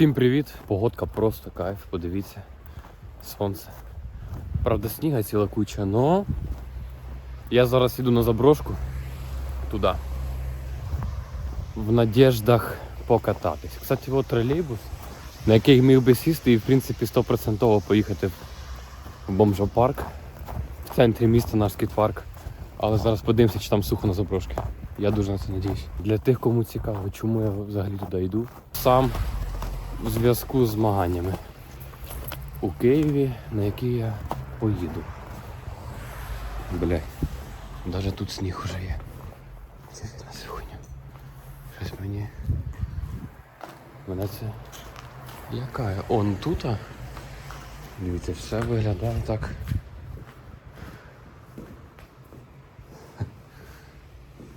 Всім привіт! Погодка просто кайф, подивіться. Сонце. Правда, сніга ціла куча, но я зараз іду на заброшку туди. В надіждах покататись. Кстати, от тролейбус, на який міг би сісти і в принципі 100% поїхати в бомжопарк. В центрі міста наш скейт-парк. Але зараз подивимося, чи там сухо на заброшки. Я дуже на це надіюсь. Для тих, кому цікаво, чому я взагалі туди йду. Сам у зв'язку з змаганнями у Києві, на які я поїду. Блять, навіть тут сніг уже є. Це на сьогодні. Щось мені. Мене це лякає. Он тут. Дивіться, все виглядає так.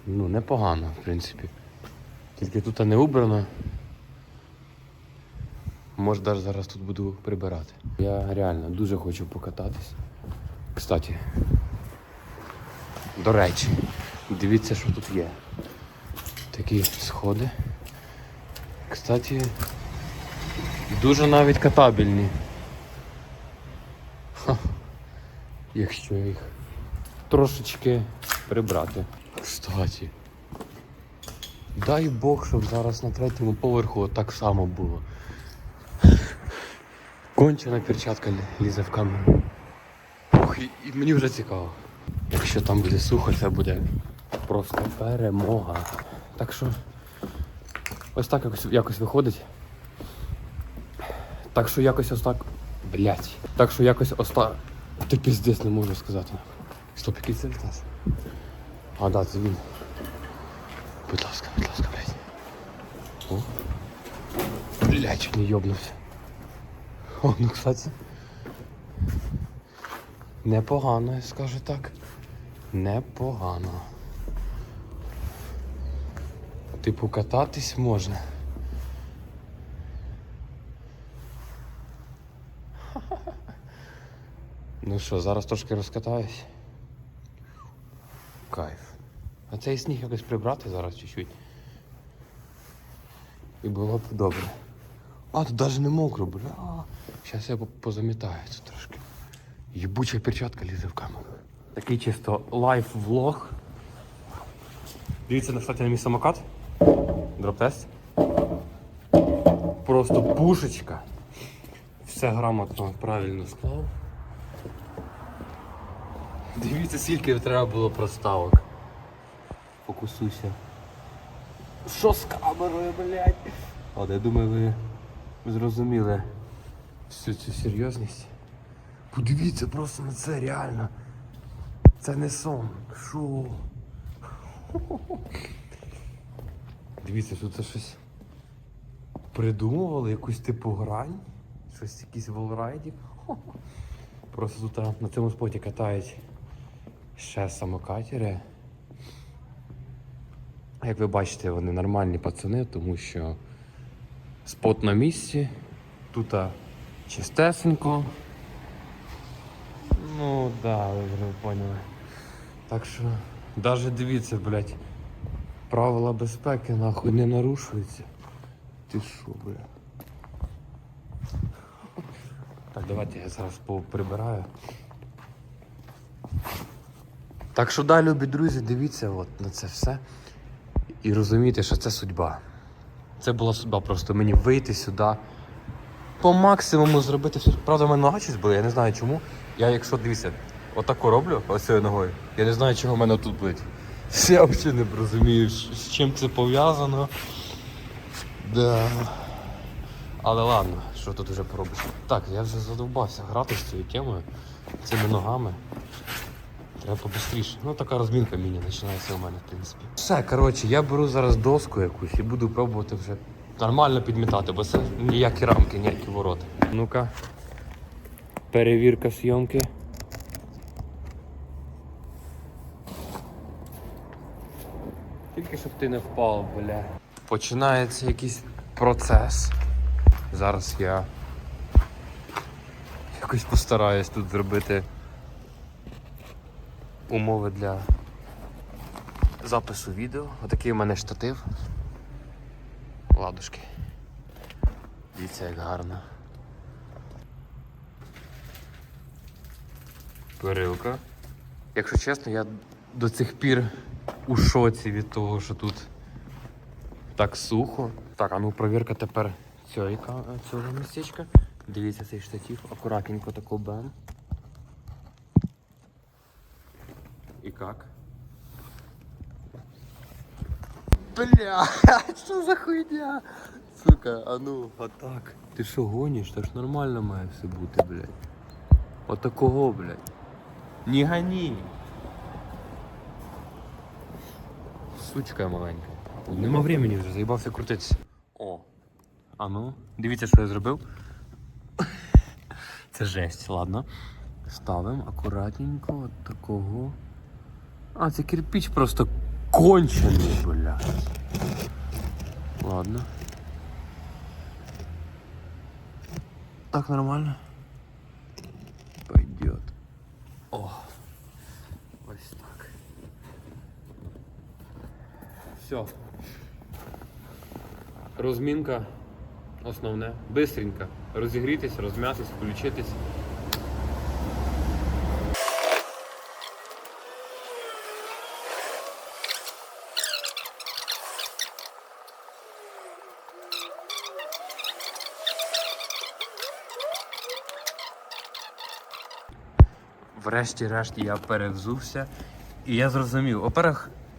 Ну, непогано, в принципі. Тільки тут не убрано. Може навіть зараз тут буду прибирати. Я реально дуже хочу покататись. Кстати, до речі, дивіться, що тут є. Такі сходи. Кстати, дуже навіть катабельні. Ха. Якщо їх трошечки прибрати. Кстати. Дай Бог, щоб зараз на третьому поверху так само було. Кончена перчатка лізе в камеру. Ух, і, і мені вже цікаво. Якщо там буде сухо, це буде просто перемога. Так що ось так якось, якось виходить. Так що якось ось так. Блять. Так що якось ось так. Ти піздець не можу сказати. Стоп, який це від нас? А, да, це він. Будь ласка, будь ласка, блядь. О. Блядь, чуть не йобнувся. О, ну, кстати. Непогано, я скажу так. Непогано. Типу кататись можна. Ну що, зараз трошки розкатаюсь. Кайф. А цей сніг якось прибрати зараз чуть-чуть. І було б добре. А, тут навіть не мокро, бля. Зараз я по- позамітаю тут трошки. Єбуча перчатка лізе в камеру. Такий чисто лайф-влог. Дивіться, кстати, на мій самокат. Дроп-тест. Просто пушечка. Все грамотно, правильно склав. Дивіться, скільки треба було проставок. Фокусуйся. Що з камерою, блядь? От, я думаю, ви зрозуміли всю цю серйозність. Подивіться просто на це реально. Це не сон. Шо? Дивіться, що це щось придумували, якусь типу грань. Щось якийсь волрайдік. Просто тут на цьому споті катають ще самокатери. Як ви бачите, вони нормальні пацани, тому що спот на місці, тут чистесенько. Ну да, ви вже поняли. Так що, навіть дивіться, блядь, правила безпеки нахуй не нарушуються. Ти що, бля? Так, давайте я зараз прибираю. Так що да, любі друзі, дивіться от на це все. І розумійте, що це судьба. Це була судьба просто мені вийти сюди. По максимуму зробити все. Правда, в мене нога щось були, я не знаю чому. Я якщо дивіться, отако роблю ось цією ногою. Я не знаю, чого в мене тут болить. Я взагалі не розумію, з чим це пов'язано. Да. Але ладно, що тут вже поробиш. Так, я вже задовбався грати з цією темою, цими ногами. Треба побыстріше. Ну така розмінка міні починається у мене, в принципі. Все, коротше, я беру зараз доску якусь і буду пробувати вже нормально підмітати, бо це ніякі рамки, ніякі ворота. Ну-ка. Перевірка зйомки. Тільки щоб ти не впав, бля. Починається якийсь процес. Зараз я якось постараюсь тут зробити умови для запису відео. Отакий у мене штатив. Ладушки. Дивіться, як гарно. Перилка. Якщо чесно, я до цих пір у шоці від того, що тут так сухо. Так, а ну провірка тепер цього, цього містечка. Дивіться цей штатив, акуратненько тако бем. І как? Бля, що за хуйня? Сука, а ну, отак. Ти що гониш? Та ж нормально має все бути, блядь. Отакого, блядь. Не гони. Сучка маленька. Нема времени вже, заїбався крутитися. О. А ну, дивіться, що я зробив. Це жесть, ладно. Ставимо акуратненько от такого. А, це кирпич просто кончений, блядь. Ладно. Так нормально? Пойдет. О. Ось так. Все. Розмінка основне. Бистренько. Розігрітись, розм'ятись, включитись. Врешті-решт я перевзувся. І я зрозумів.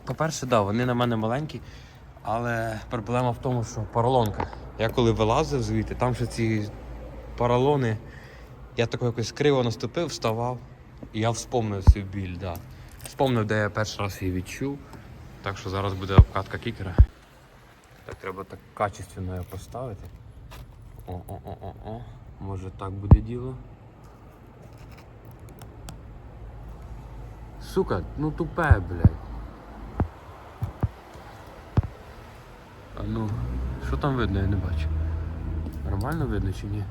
По-перше, да, вони на мене маленькі, але проблема в тому, що поролонка. Я коли вилазив звідти, там ще ці поролони, я тако якось криво наступив, вставав, і я вспомнив цю біль, да. Вспомнив, де я перший раз її відчув. Так що зараз буде обкатка кікера. Так треба так качественно його поставити. О-о-о-о-о. Може так буде діло. Сука, ну тупе, блядь. А ну, що там видно, я не бачу. Нормально видно чи ні?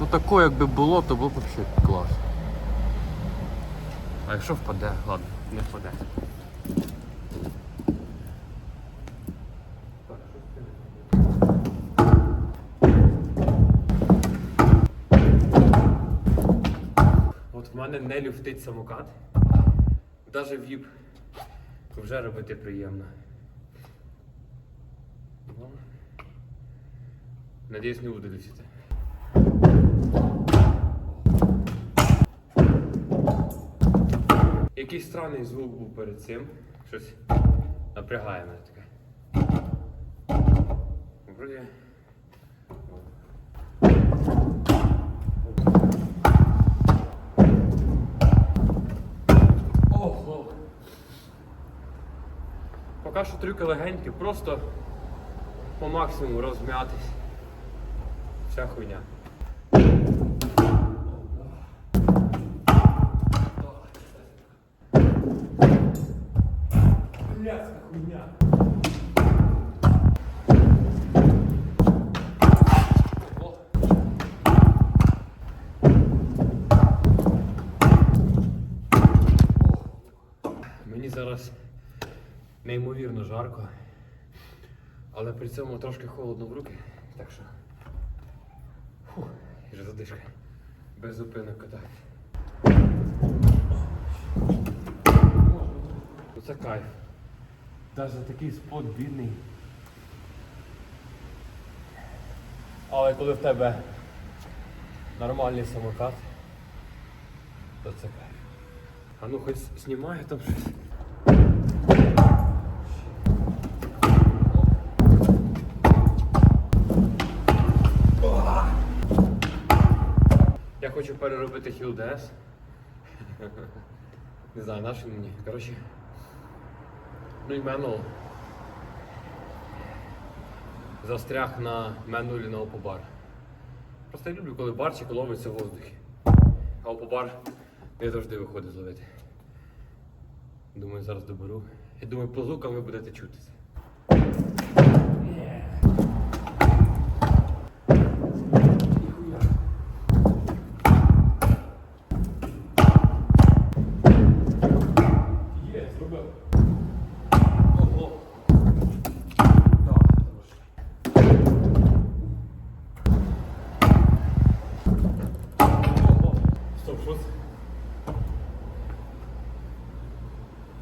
Ну тако якби було, то було б взагалі клас. А якщо впаде, ладно, не впаде. Мене не люфтить самокат. Даже віп вже робити приємно. Ну, Надіюсь, не буду люфтити. Якийсь странний звук був перед цим. Щось напрягає мене таке. Вроді. Поки що трюки легенькі, просто по максимуму розм'ятись. Вся хуйня. Блядська хуйня. Мені зараз неймовірно жарко, але при цьому трошки холодно в руки, так що. Фух, і вже задишка. Без зупинок катати. Оце кайф. Навіть такий спот бідний. Але коли в тебе нормальний самокат, то це кайф. А ну хоч знімаю там щось. Переробити Hill DS. Не знаю, наш він мені. Коротше. Ну і менул. Застряг на менулі на опобар. Просто я люблю, коли барчик ловиться в воздухі. А опобар не завжди виходить зловити. Думаю, зараз доберу. Я думаю, по звукам ви будете чути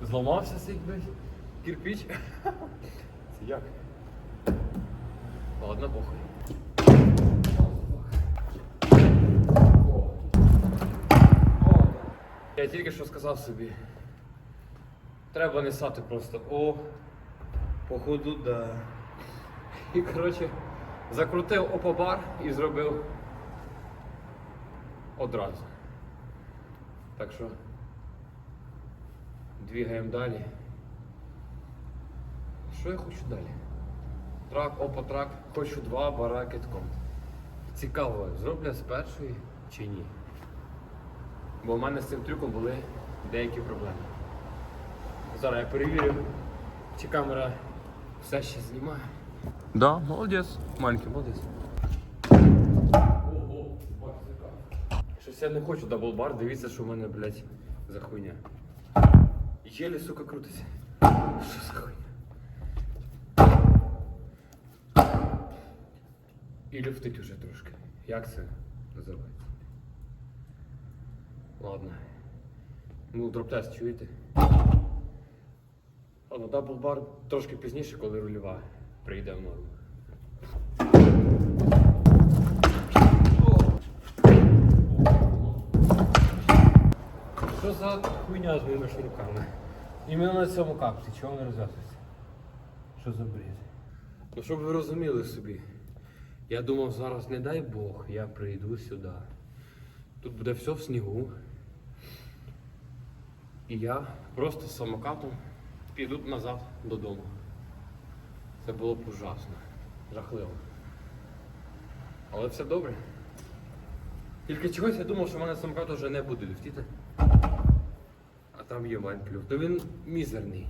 Зламався цей блядь, кирпич. Це як? Ладно, похуй. Я тільки що сказав собі. Треба не сати просто. О, походу, да. І коротше, закрутив опобар і зробив одразу. Так що двігаємо далі. Що я хочу далі? Трак, опотрак, хочу два бара китком. Цікаво, зроблю з першої чи ні. Бо в мене з цим трюком були деякі проблеми. Зараз я перевірю, чи камера все ще знімає. Да, молодець, маленький молодець. Ого, Щось я не хочу даблбар, дивіться, що в мене, блядь, за хуйня. Єлі, сука, крутиться. Що за хуйня? І люфтить уже трошки. Як це називається? Ладно. Ну, дроп-тест чуєте? Ладно, даблбар трошки пізніше, коли рульова прийде в норму. Що за хуйня з моїми шуруками? Іменно на цьому капці, чого не розв'язується? Що за бред? Ну, щоб ви розуміли собі, я думав зараз, не дай Бог, я прийду сюди. Тут буде все в снігу. І я просто з самокатом піду назад додому. Це було б ужасно, жахливо. Але все добре. Тільки чогось я думав, що в мене самокат вже не буде летіти. Там є вайн плюс. То він мізерний.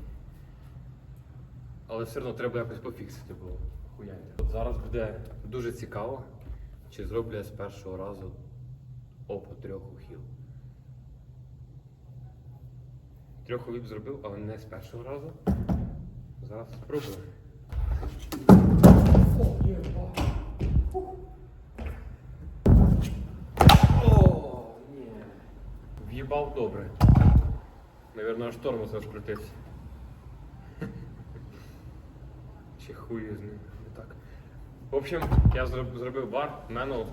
Але все одно треба якось пофіксити, бо хуяння. От зараз буде дуже цікаво, чи зроблю я з першого разу опа трьох ухил. Трьох уліп зробив, але не з першого разу. Зараз спробую. О, ні. В'їбав добре. Наверно, аж тормоз. Чи хуй з ним. Так. В общем, я зробив бар, мену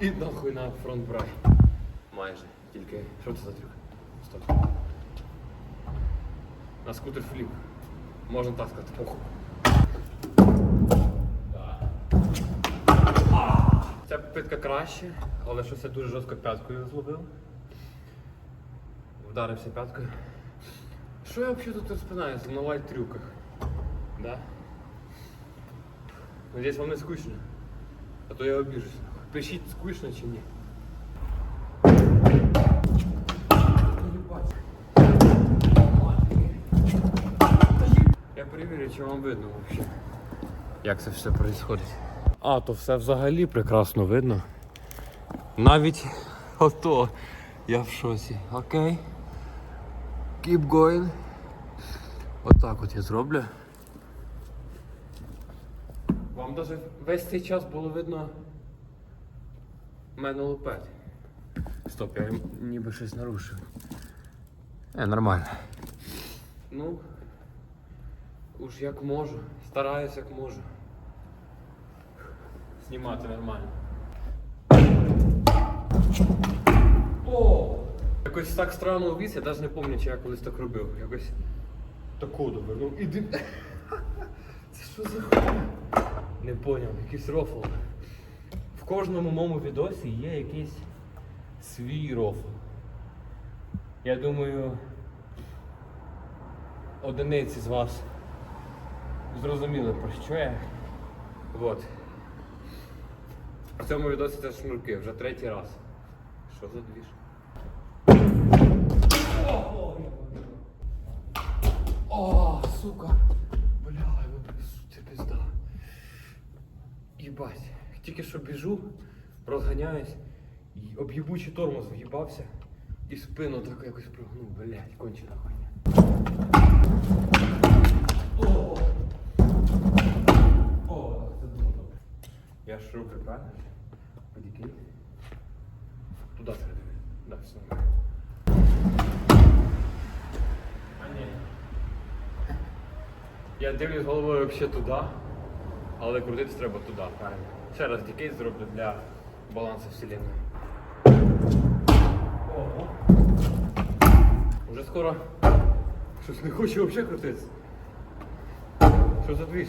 і нахуй на фронт брай. Майже. Тільки. Що це за трюк? Стоп. На скутер фліп. Можна так сказати, похуй. Ця попитка краще, але щось я дуже жорстко п'яткою зловив. Вдарився п'яткою. Що я взагалі тут розпинаюся на лайт трюках? Да? Надіюсь, вам не скучно. А то я обіжусь. Пишіть, скучно чи ні. Я перевірю, чи вам видно взагалі. Як це все відбувається. А, то все взагалі прекрасно видно. Навіть ото я в шоці. Окей. Keep going. Отак от я зроблю. Вам навіть весь цей час було видно мене лопет. Стоп, я ніби щось нарушив. Е, нормально. Ну, уж як можу. Стараюсь як можу. Знімати нормально. О! Якось так странно увіз, я навіть не пам'ятаю, чи я колись так робив. Якось таку довернув. Іди. Це що за хуйня? Не поняв, якийсь рофл. В кожному моєму відосі є якийсь свій рофл. Я думаю, одиниці з вас зрозуміли про що я. Вот. В цьому відосі це шнурки, вже третій раз. Що за двіж? Сука! Бля, це пизда. Єбать. Тільки що біжу, розганяюсь, і об'єбучий тормоз в'їбався і спину так якось прогнув, блядь, кончена хуйня. О! О, це добре. Я руки правильно? Подікей. Туди треба. Да, все. ні. Я дивлюсь головою взагалі туди, але крутитись треба туди, правильно. Ще раз дікейт зроблю для балансу вселенної. Ого. Уже скоро щось не хочу взагалі крутитися. Що за двіж?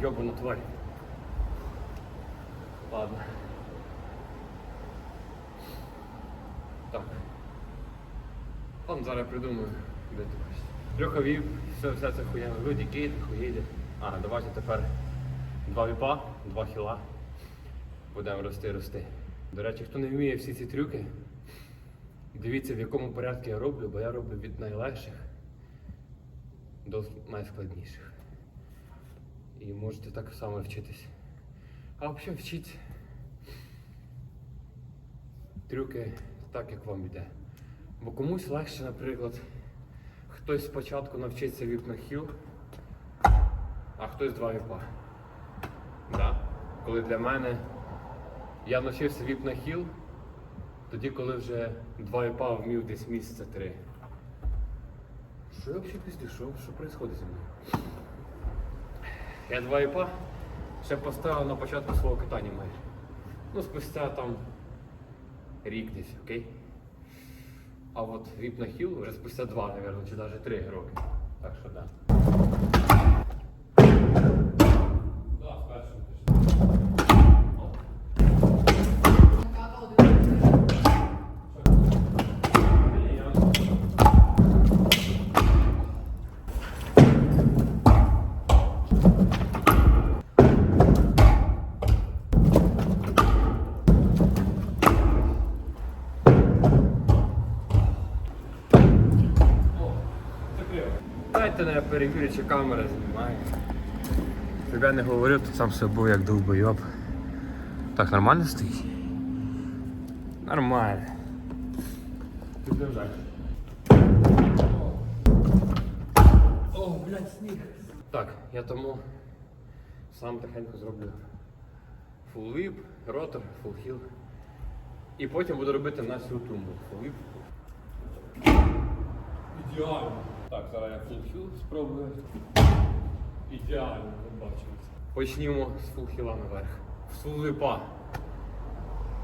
Йобана тварь. Ладно. Так. Ладно, зараз придумаю, де ти хочеш. Трьох віп, все, вся ця хуйня. Люди кейт, хуїде. А, давайте тепер два віпа, два хіла. Будемо рости, рости. До речі, хто не вміє всі ці трюки, дивіться в якому порядку я роблю, бо я роблю від найлегших до найскладніших. І можете так само вчитись. А взагалі вчіть трюки так, як вам йде. Бо комусь легше, наприклад, хтось спочатку навчиться віп хіл, а хтось два віпа. Да. Коли для мене я навчився віп хіл, тоді, коли вже два віпа вмів десь місяця три. Що я взагалі пізді? Що, що відбувається зі мною? Я два віпа ще поставив на початку свого катання майже. Ну, спустя там рік десь, окей? А от віп на хіл вже спустя два, мабуть, чи навіть три роки. Так що так. Да, Дайте не перевірю, чи камера знімає. Щоб я не говорив, то сам собою як довбойоб. Так, нормально стоїть? Нормально. Підемо далі. О, блядь, сніг. Так, я тому сам тихенько зроблю full whip, ротор, full hill. І потім буду робити на всю тумбу. Full whip. Ідеально. Так, зараз я full hill спробую. Ідеально, ви бачите. Почнімо з full hill наверх. З full whip.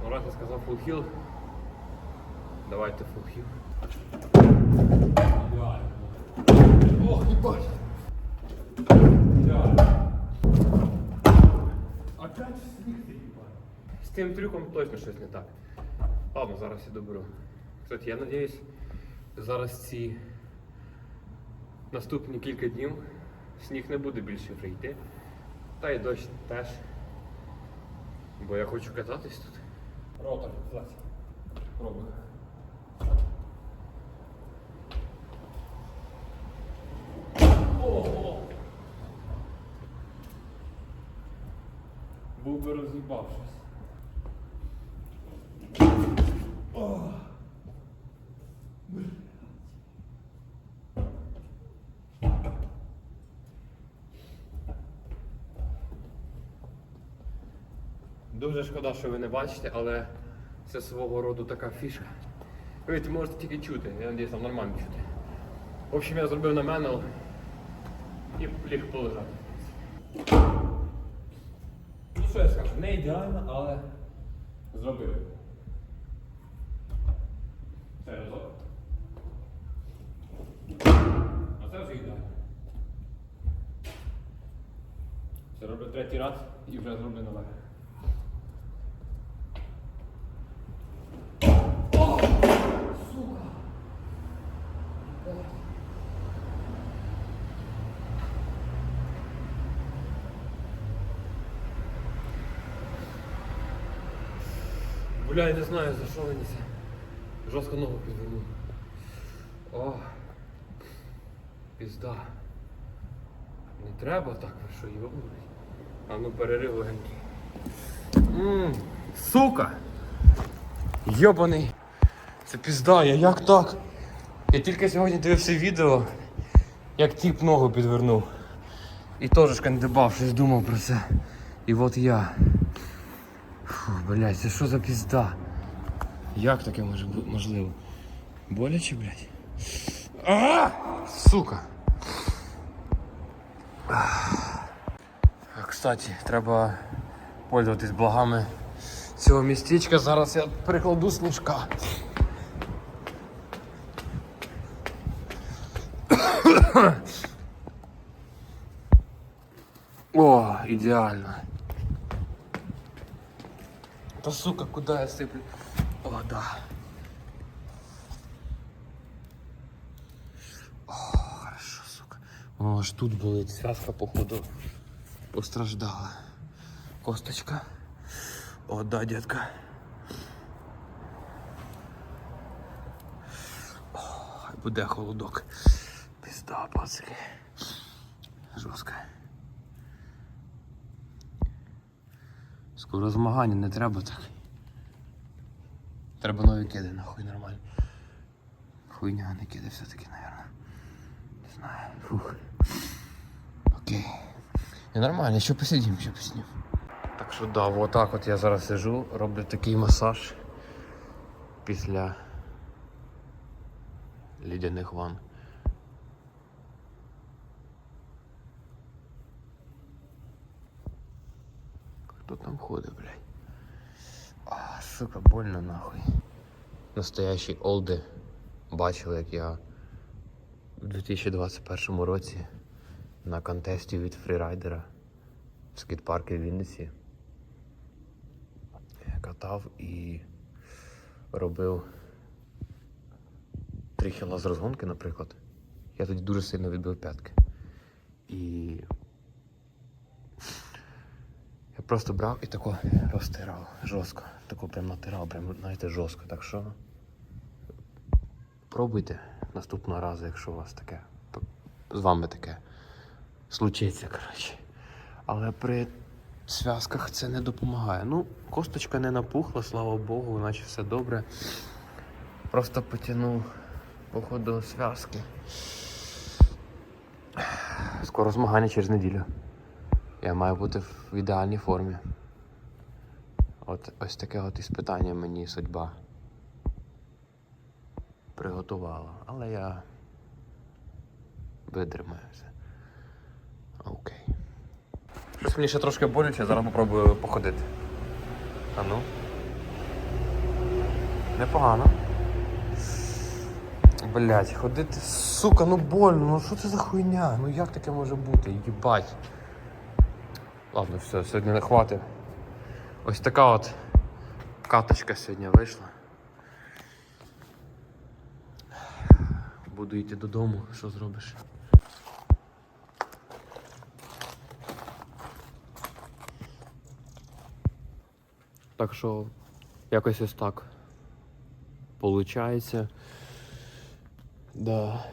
Ну, раз я сказав full hill, давайте full hill. Ідеально. Ох, їбать! Ідеально. Опять сніг ти їбать. З тим трюком точно щось не так. Ладно, зараз я доберу. Кстати, я надіюсь, зараз ці наступні кілька днів сніг не буде більше прийти. Та й дощ теж. Бо я хочу кататись тут. Ротор, злазь. Пробуй. Ого! Був би роз'їбав щось. Дуже шкода, що ви не бачите, але це свого роду така фішка. Ви можете тільки чути, я надіюсь, нормально чути. В общем, я зробив на мене і ліг полежати. Ну що я скажу, не ідеально, але зробив. Це разок. А це вже ідеально. Це роблю третій раз і вже зроблю наверх. Бля, я не знаю, за що мені це. Жорстко ногу підвернув. О, пізда. Не треба так, ви що йобнуть. А ну перерив легенький. Ммм, сука! Йобаний. Це пізда, я як так? Я тільки сьогодні дивився відео, як тіп ногу підвернув. І теж кандибав, щось думав про це. І от я. Фу, блядь, це що за пізда? Як таке може бути можливо? Боляче, блядь? А! Сука. Кстати, треба пользуватись благами цього містечка. Зараз я прикладу сніжка. О, ідеально. Та сука, куди я сиплю? О, да. О, хорошо, сука. О, аж тут болить. Связка, походу, постраждала. Косточка. О, да, детка. О, хай буде холодок. Пізда, пацики. Жорстко. Скоро змагання не треба так. Треба нові киди, нахуй нормально. Хуйня не киди все-таки, наверное. Не знаю. Фух. Окей. І нормально, ще посидім, ще посидім. Так що да, вот так от я зараз сижу, роблю такий масаж після лідяних ванн. Хто там ходить, блядь? А, сука, больно нахуй. Настоящі олди бачили, як я в 2021 році на контесті від фрірайдера в скейт-парку в Вінниці катав і робив три хіла з розгонки, наприклад. Я тоді дуже сильно відбив п'ятки. І просто брав і тако розтирав жорстко. Тако прям натирав, прям, знаєте, жорстко. Так що пробуйте наступного разу, якщо у вас таке. З вами таке случиться, коротше. Але при зв'язках це не допомагає. Ну, косточка не напухла, слава Богу, наче все добре. Просто потягнув по ходу зв'язки. Скоро змагання через неділю. Я маю бути в ідеальній формі. От ось таке от іспитання мені судьба приготувала. Але я витримаюся. Окей. Щось мені ще трошки боляче, зараз попробую походити. А ну. Непогано. Блять, ходити, сука, ну больно, ну що це за хуйня? Ну як таке може бути? Їбать. Ладно, все, сьогодні не хватить. Ось така от каточка сьогодні вийшла. Буду йти додому, що зробиш? Так що якось ось так. Получається. Да,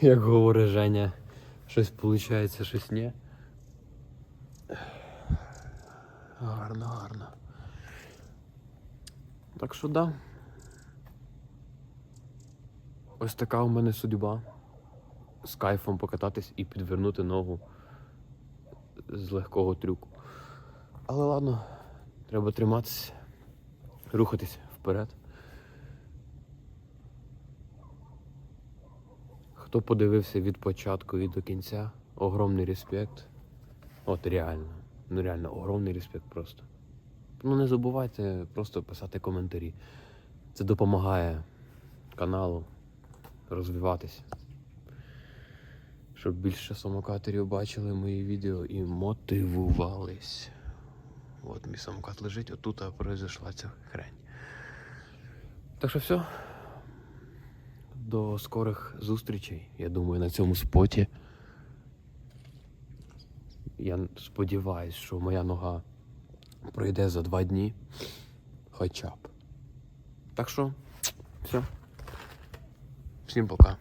як говорить Женя, щось виходить, щось ні. Гарно, гарно. Так що да. Ось така у мене судьба. З кайфом покататись і підвернути ногу з легкого трюку. Але ладно, треба триматися, рухатись вперед. Хто подивився від початку і до кінця, огромний респект. От реально. Ну реально, огромний респект просто. Ну не забувайте просто писати коментарі. Це допомагає каналу розвиватися. Щоб більше самокатерів бачили мої відео і мотивувались. От мій самокат лежить, отут а произошла ця хрень. Так що все. До скорих зустрічей. Я думаю, на цьому споті. Я сподіваюся, що моя нога пройде за два дні. Хоча б. Так що, все. Всім пока.